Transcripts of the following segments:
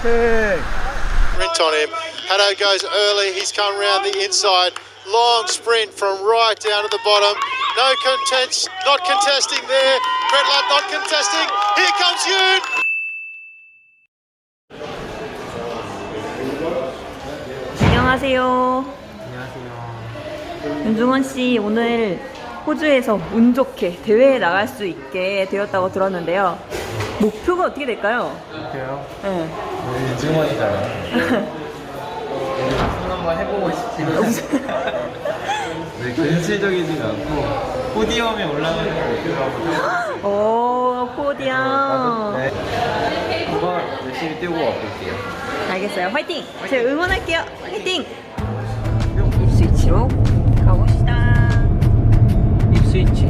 Sprint on him. Haddo goes early. He's come round the inside. Long sprint from right down to the bottom. No contest, not contesting there. Bretlat not contesting. Here comes Yoon. 안녕하세요. 윤중원 씨 오늘 호주에서 운 좋게 대회에 나갈 수 있게 되었다고 들었는데요. 목표가 어떻게 될까요? 그래요? 네. 우리 유중원이잖아요. 손 한번 해보고 싶지만 네, 근실적이지가 않고 포디엄에 올라가는 걸 목표로 오 포디엄. 네. 한번 열심히 뛰고 와볼게요. 알겠어요. 화이팅! 제가 응원할게요. 화이팅! 입스위치로 가봅시다. 입스위치.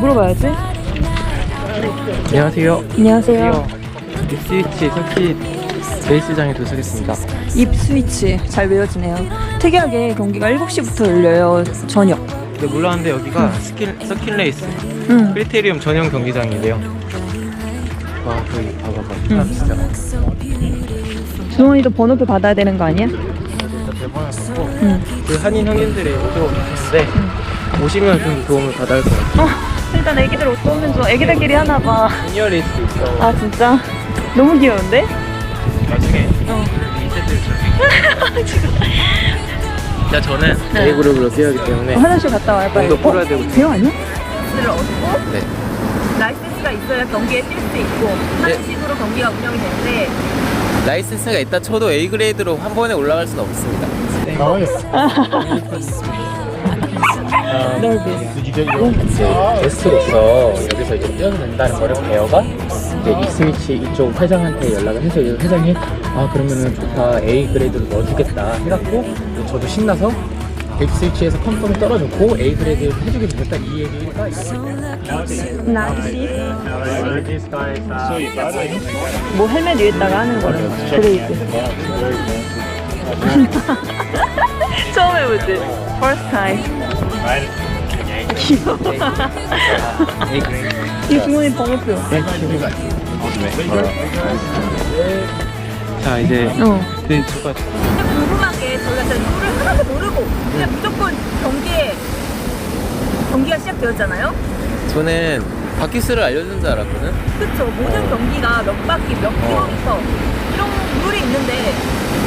물어봐야지. 안녕하세요. 안녕하세요. 입스위치 서킷 베이스장에 도착했습니다. 입스위치 잘 외워지네요. 특이하게 경기가 7시부터 열려요. 저녁. 네, 몰랐는데 여기가 스킬, 서킷 레이스 응. 크리테리움 전용 경기장인데요. 와, 저기 봐봐봐. 사람 진짜 많아. 주원이도 번호표 받아야 되는 거 아니야? 진짜 대박을 보고 응. 그 한인 형님들이 오도록 했는데 오시면 좀 도움을 받을 것 같아요. 어, 일단 애기들 옷 보면 좋아. 애기들끼리 하나 봐. 시니어 레이스 있어. 아 진짜? 너무 귀여운데? 나중에 어. 이세들 자 저는 네. A 그룹으로 뛰어기 때문에 어, 화장실 갔다 와요 빨리. 좀더 풀어야 되고. 배우 아니야? 를 얻고 네. 라이센스가 있어야 경기에 뛸 수 있고 하는 식으로 경기가 운영이 되는데 라이센스가 있다 쳐도 A 그레이드로 한 번에 올라갈 수는 없습니다. 넓이. 게스트로서 여기서 이제 뛰어도 된다는 거를 배어가 이제 익스위치 이쪽 회장한테 연락을 해서 이 회장이 아 그러면은 좋다 A 그레이드로 넣어주겠다 해갖고 저도 신나서 익스위치에서 컴컴이 떨어졌고 A 그레이드 해주게 되겠다 이 얘기가. 뭐 헬멧 위에다가 하는 거래요. 그레이드. 처음 해보지. First time. 귀여워. 이 주머니 번호표. 자 이제 어. 네 저가 근데 궁금한 게 저희가 진짜 룰을 하나도 모르고 그냥 무조건 경기에 경기가 시작되었잖아요. 저는 바퀴수를 알려준 줄 알았거든. 그쵸? 모든 경기가 몇 바퀴, 몇 킬로미터 이런 룰이 있는데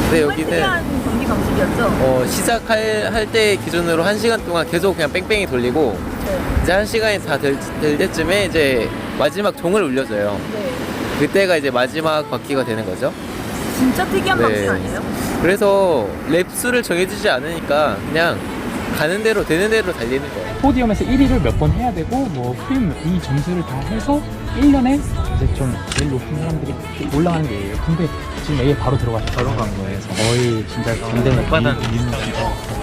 근데 정말 여기는 특이한 경기 방식이었죠. 어, 시작할 할 때 기준으로 한 시간 동안 계속 그냥 뺑뺑이 돌리고 네. 이제 한 시간이 다될 때쯤에 이제 마지막 종을 울려줘요. 네. 그때가 이제 마지막 바퀴가 되는 거죠. 진짜 특이한 네. 방식 아니에요? 그래서 랩 수를 정해주지 않으니까 그냥 가는 대로 되는 대로 달리는 거예요. 포디엄에서 1위를 몇 번 해야 되고 뭐 프리미엄 이 점수를 다 해서 1년에 이제 좀 제일 높은 사람들이 올라가는 게 A예요 근데 지금 A에 바로 들어가서 바로 간 거예요. 거의 진짜 전대 못 받았-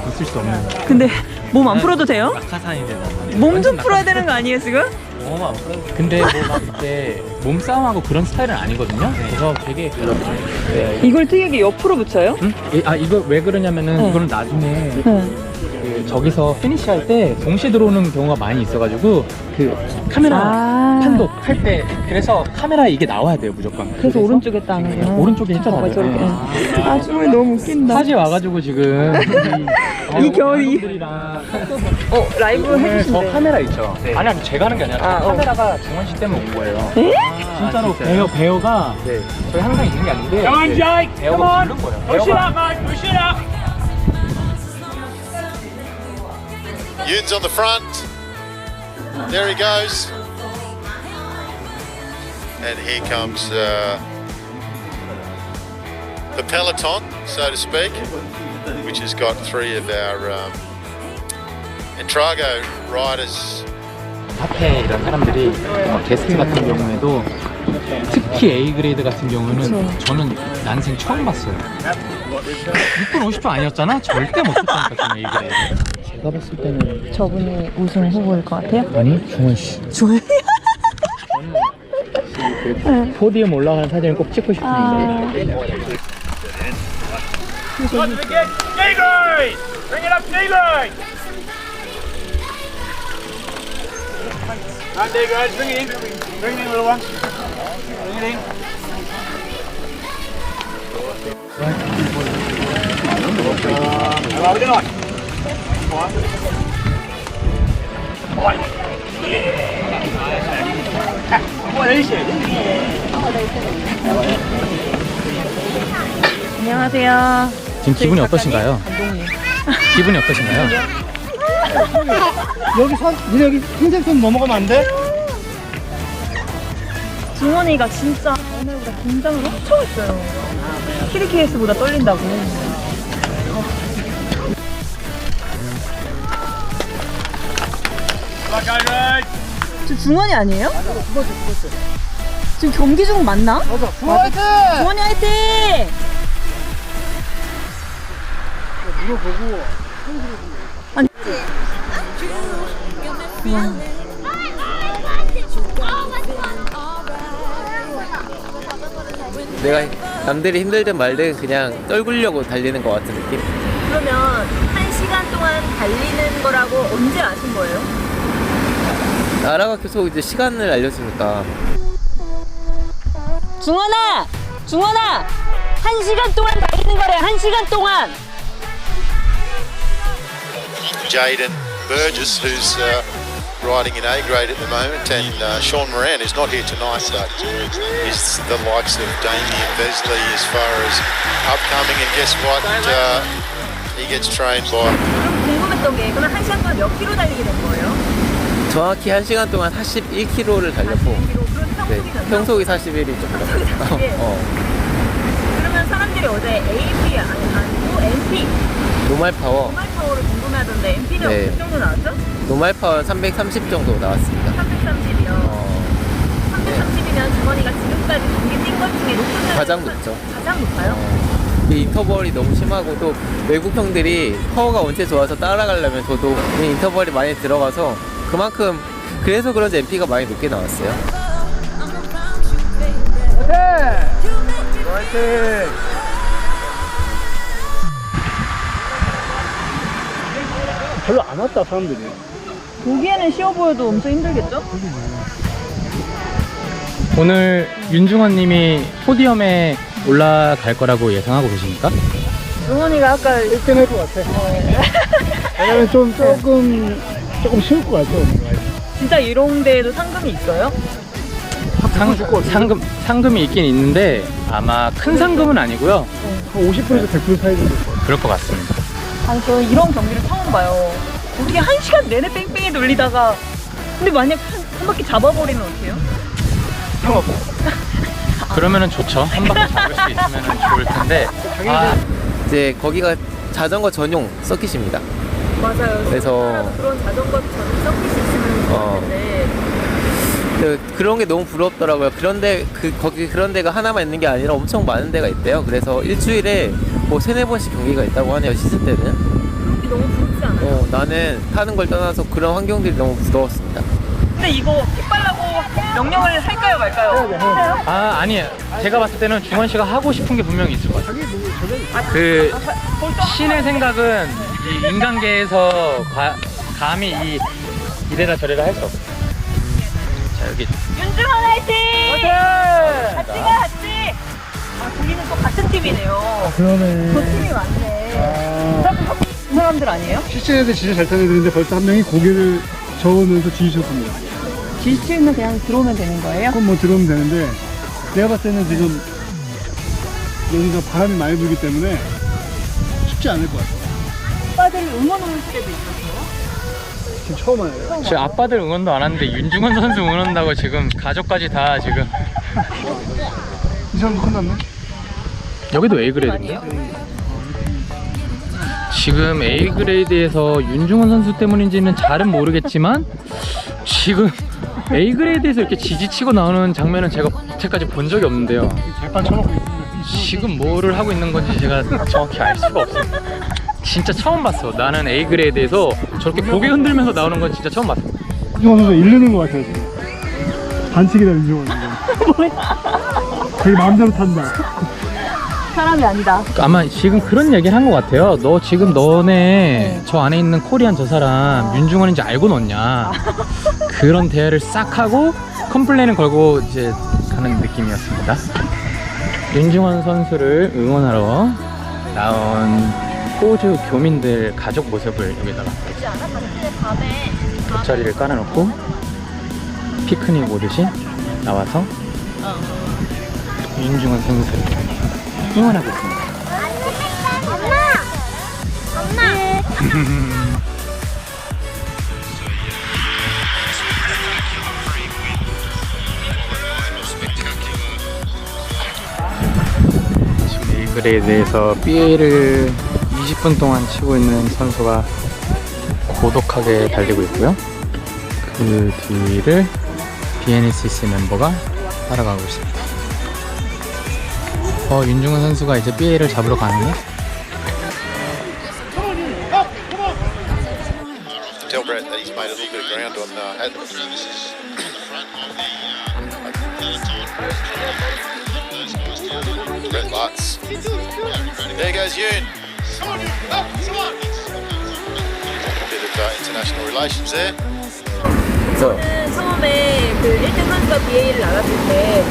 있을 수 없는 근데 몸 안 풀어도 돼요? 낙하산인데 나. 몸 좀 풀어야 되는 거 아니에요 지금? 너무 안 풀어. 근데 뭐막 이렇게 몸싸움하고 그런 스타일은 아니거든요. 그래서 되게 네. 이걸 특이하게 옆으로 붙여요? 응? 이- 아 이거 왜 그러냐면은 응. 이거는 나중에 네. 그 저기서 피니시 할 때 동시에 들어오는 경우가 많이 있어가지고 그 카메라 아. 판독 할 때 그래서 카메라에 이게 나와야 돼요 무조건. 그래서 오른쪽에 따는 거. 오른쪽에 했잖아. 저거 저렇게. 네. 아 주머니 너무 웃긴다. 사실 와가지고 지금 이 겨울이. 어 라이브 저 해주신대. 카메라 있죠. 아니 아니 제가 하는 게 아니라 아, 어. 카메라가 중원 씨 때문에 온 거예요. 에? 진짜로 배우 배우가 네. 저희 항상 있는 게 아닌데 이제 배우가 부른 거예요. 배우가 Yoon's on the front. There he goes. And here comes uh, the peloton, so to speak, which has got three of our um, Entrago riders 앞에 이런 사람들이 어, 게스트 같은 경우에도 특히 A 그레이드 같은 경우는 저는 난생 처음 봤어요. 6분 50초 아니었잖아? 절대 못 쳤다니까 저는 A 그레이드. 제가 봤을 때는 저분이 우승 후보일 것 같아요? 아니 중원 씨. 좋아요. 그 포디움 올라가는 사진을 꼭 찍고 싶은데. 안녕하세요. 지금 기분이 어떠신가요? 기분이 어떠신가요? 여기 선, 니네 여기 흰색 선 넘어가면 안 돼? 중원이가 진짜 오늘보다 긴장을 엄청 했어요. 키리케이스보다 떨린다고. 저 중원이 아니에요? 지금 경기 중 맞나? 맞아. 화이팅! 중원이 화이팅! 물어보고. 아니. 내가 남들이 힘들든 말든 그냥 떨구려고 달리는 것 같은 느낌? 그러면 한 시간 동안 달리는 거라고 언제 아신 거예요? 나라가 계속 이제 시간을 알려주니까 중원아! 중원아! 한 시간 동안 달리는 거래, 한 시간 동안! Jaden Burgess, who's uh, riding in A grade at the moment, and uh, Sean Moran is not here tonight, but is the likes of Damien Besley as far as upcoming. And guess what? Uh, he gets trained by 그럼 궁금했던 게, 그러면 한 시간 동안 몇 킬로 달리게 된 거예요? 정확히 1시간 동안 41km를 달렸고 41km. 그럼 네, 평속이 평속이 몇 41이 좀 평속이 41. 어, 그러면 사람들이 어제 AP 아니, 아니고 MP, 노말 파워 노말 파워를 궁금해하던데 MP는 네. 어느 정도 나왔죠? 노말 파워 330 정도 나왔습니다 330이요. 어, 330이면 주머니가 지금까지 경기 뛴것 중에 높은 날 가장 높죠. 가장 높아요? 이 인터벌이 너무 심하고 또 외국 형들이 파워가 원체 좋아서 따라가려면 저도 이 인터벌이 많이 들어가서 그만큼 그래서 그런지 MP가 많이 높게 나왔어요 화이팅! 별로 안 왔다, 사람들이. 보기에는 쉬워 보여도 엄청 힘들겠죠? 오늘 윤중원 님이 포디엄에 올라갈 거라고 예상하고 계십니까? 주머니가 아까 1등 할 것 같아. 왜냐면 좀, 조금, 조금 쉬울 것 같아, 오늘. 진짜 이런 데에도 상금이 있어요? 상, 상금, 상금이 있긴 있는데 아마 큰 상금은 아니고요. 한 50%에서 100% 사이즈. 그럴 것 같습니다. 아니 저 이런 경기를 처음 봐요. 어떻게 한 시간 내내 뺑뺑이 돌리다가 근데 만약 한, 한 바퀴 잡아버리면 어떡해요? 그러면은 좋죠. 한 바퀴 잡을 수 있으면 좋을 텐데. 아, 이제 거기가 자전거 전용 서킷입니다 맞아요. 그래서- 그런 자전거 전용 서킷이 있으면 어. 좋겠는데 그, 그런 게 너무 부럽더라고요. 그런데 그 거기 그런 데가 하나만 있는 게 아니라 엄청 많은 데가 있대요. 그래서 일주일에 뭐 세네 번씩 경기가 있다고 하네요. 시즌 때는. 그게 너무 부럽지 않아요? 어, 나는 타는 걸 떠나서 그런 환경들이 너무 부러웠습니다. 근데 이거 킥발라고 명령을 할까요 말까요? 아 아니에요. 제가 봤을 때는 중원 씨가 하고 싶은 게 분명히 있을 것 같아요. 그 신의 생각은 이 인간계에서 과- 감히 이 이래라 저래라 할 수 없어요. 자 여기 윤중원 화이팅! 같이 가 같이! 아 우리는 또 같은 팀이네요. 그러네. 저 팀이 많네. 이 사람들 아니에요? 실제 애들 진짜 잘 타는 애들인데 벌써 한 명이 고개를 저으면서 뒤지셨습니다. 질주는 그냥 들어오면 되는 거예요? 그건 뭐 들어오면 되는데, 내가 봤을 때는 지금 여기가 바람이 많이 불기 때문에 쉽지 않을 것 같아. 오빠들이 응원 올 때도 있었어요? 지금 처음 와요. 제 아빠들 응원도 안 하는데 윤중원 선수 응원한다고 지금 가족까지 다 지금 이 사람도 끝났네? 여기도 A 그레이드인데 지금 A 그레이드에서 윤중원 선수 때문인지는 잘은 모르겠지만 지금 A 그레이드에서 이렇게 지지치고 나오는 장면은 제가 여태까지 본 적이 없는데요. 발판 쳐놓고 있습니다. 지금 뭐를 하고 있는 건지 제가 정확히 알 수가 없어요. 진짜 처음 봤어. 나는 A 그레이드에서 저렇게 고개 흔들면서 나오는 건 진짜 처음 봤어. 윤종원 선수 이르는 것 같아요, 지금. 반칙이다, 윤종원 지금. 되게 마음대로 탄다. 사람이 아니다. 아마 지금 그런 얘기를 한 것 같아요. 너 지금 너네 저 안에 있는 코리안 저 사람 윤중원인지 알고 넣냐. 그런 대화를 싹 하고 컴플레인을 걸고 이제 가는 느낌이었습니다. 윤중원 선수를 응원하러 나온 호주 교민들 가족 모습을 여기다가 돗자리를 깔아놓고 피크닉 오듯이 나와서 윤중원 선수를 응원하고 있습니다. 지금 A그레이드에서 BA를 20분 동안 치고 있는 선수가 고독하게 달리고 있고요. 그 뒤를 BNSC 멤버가 따라가고 있습니다. 어, 윤중은 선수가 이제 BA를 잡으러 가는데 uh. Bit of uh, international relations there. 저는 처음에 그 1등 선수가 BA를 나갔을 때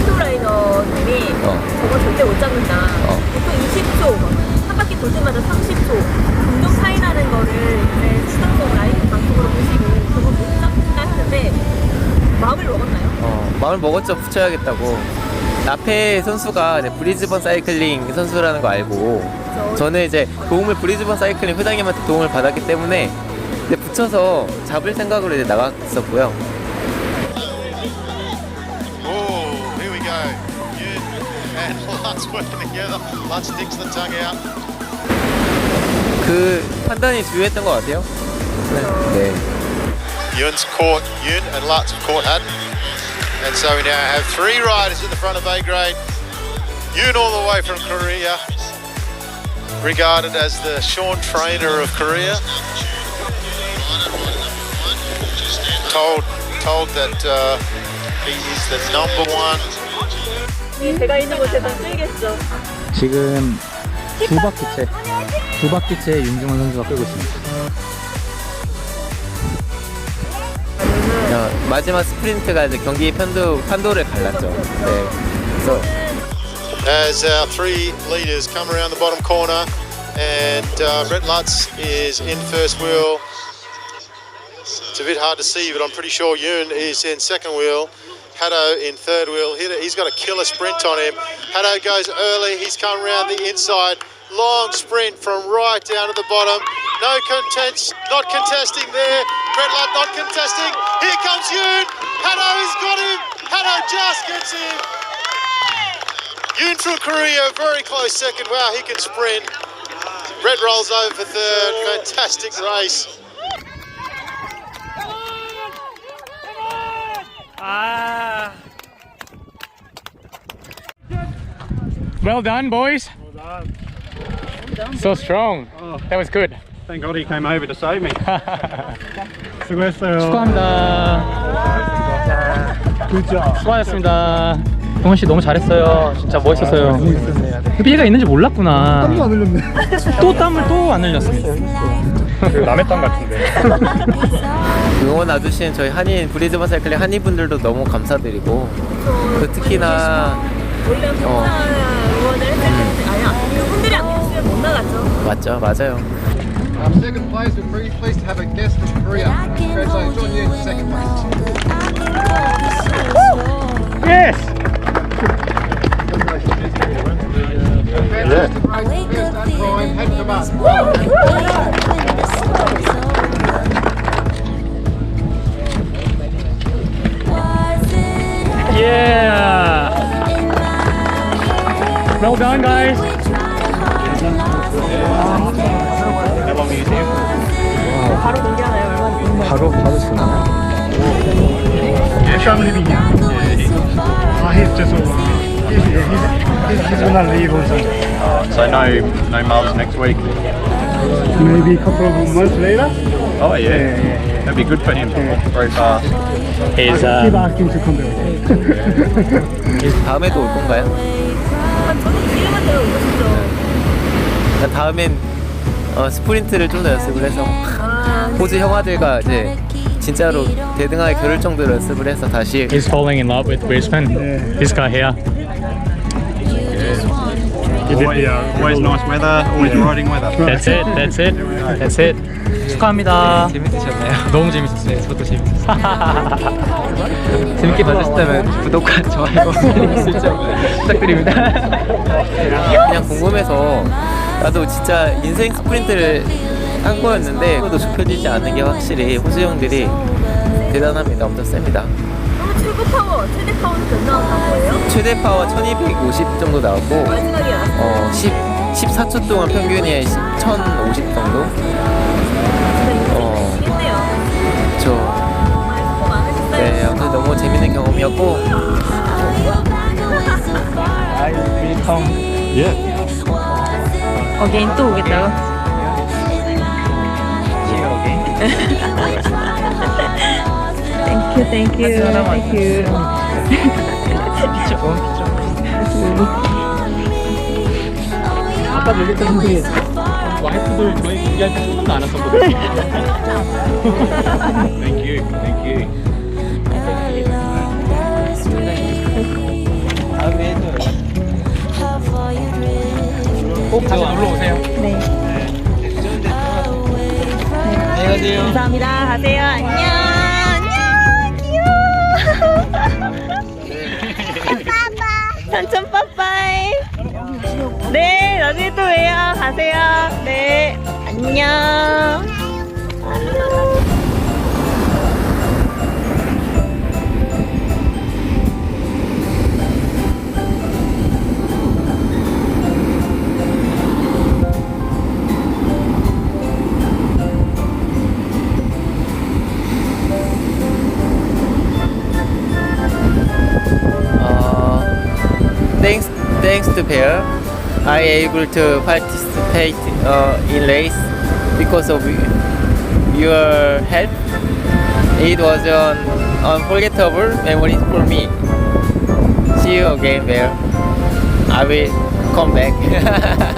인도라이너님이 어. 저거 절대 못 잡는다. 어. 보통 20초, 한 바퀴 돌 때마다 30초 공동 차이 나는 거를 이제 시상식 라이브 방송으로 보시고 저거 못 잡는다 했는데 마음을 먹었나요? 어, 마음을 먹었죠. 붙여야겠다고. 앞에 선수가 이제 브리즈번 사이클링 선수라는 거 알고 저는 이제 도움을 브리즈번 사이클링 회장님한테 도움을 받았기 때문에 이제 붙여서 잡을 생각으로 이제 나갔었고요. Oh, here we go. Yoon and Lutz working together. Lutz sticks the tongue out. 그 판단이 주요했던 것 같아요. 네. Yoon's caught Yoon and Lutz have caught Haddon. And so we now have three riders at the front of A grade. Yoon all the way from Korea, regarded as the Sean Trainer of Korea. Told told that uh, he is the number one. 제가 있는 곳에서 쓸겠죠. 지금 두 바퀴째 두 바퀴째 윤중원 선수가 끌고 있습니다. 어, 마지막 스프린트가 이제 경기 편도 판도를 갈랐죠. 네. 그래서 as our three leaders come around the bottom corner and uh, Brett Lutz is in first wheel. It's a bit hard to see, but I'm pretty sure Yoon is in second wheel. Haddo in third wheel. He- He's got a killer sprint on him. Haddo goes early. He's come around the inside. Long sprint from right down to the bottom. No contest, not contesting there. Brett Lutz not contesting. Here comes Yoon. Haddo has got him. Haddo just gets him. Yoon from Korea, very close second. Wow, he can sprint. Red rolls over for third. Fantastic race. Well done, boys. So strong. That was good. Thank God he came over to save me. 수고했어요. 축하합니다. 굿자. 수고하셨습니다. 동원 씨 너무 잘했어요. 진짜 멋있었어요. 삐가 있는지 몰랐구나. 땀도 안 흘렸네. 또 땀을 또 안 흘렸습니다. 남의 땀 같은데. 응원 와주신 저희 한인 브리즈번 사이클링 한인분들도 너무 감사드리고 그 특히나 원래 어. 코로나 응원을 했을 때 아니야 그분들이 안 계셨으면 못 나갔죠. 맞죠 맞아요. Second place, we're very pleased to have a guest from Korea. Congratulations, John Yoon, second place. Yes. Yeah. Well done, guys. 바로 공개하나요? 얼마나 바로 바로 쓰나? Yeah, I'm leaving here. Yeah, he, oh, he's. He's, he's, he's, he's gonna leave on Sunday. So no, no miles next week. Maybe a couple of months later. Oh yeah, Yeah, yeah, yeah. that'd be good for him. Very fast. He's Keep uh, asking to come back. 다음에도 올 건가요? 아. 그러니까 다음엔 어, 스프린트를 좀 더 연습을 해서 아, 호주 형아들과 이제 진짜로 대등하게 겨룰 정도로 연습을 해서 다시 he's falling in love with Brisbane. Yeah. This guy here. Always, always nice weather, always riding weather. That's it, that's it, that's it. 축하합니다. 재밌으셨나요? 너무 재밌었어요. 저도 재밌었어요. 재밌게 봐주셨다면 구독과 좋아요 알림 설정 부탁드립니다. 그냥 궁금해서 나도 진짜 인생 스프린트를 한 거였는데 또 좁혀지지 않는 게 확실히 호수 형들이 대단합니다. 엄청 셉니다. 그럼 최고 파워, 최대 파워는 몇 나왔던 거예요? 최대 파워 1250 정도 나왔고 나왔어요. 어 10, 14초 동안 평균이 1050 정도? 어. 재밌네요. 저 정말 수고 많으셨어요. 네, 아무튼 너무 재밌는 경험이었고 어게인 또 오겠다고? 땡큐 땡큐 땡큐 아까 얘기했던 게 와이프들 저희 얘기할 때한 번도 안 왔었거든요. thank you, thank you. 꼭 다시 놀러 오세요. 네. 감사합니다. 가세요. 안녕. 네, 또 봬요. 가세요. 네. 안녕. uh, thanks thanks to Bear, I able to participate uh, in race because of your help. It was an unforgettable memory for me. See you again, there. I will come back.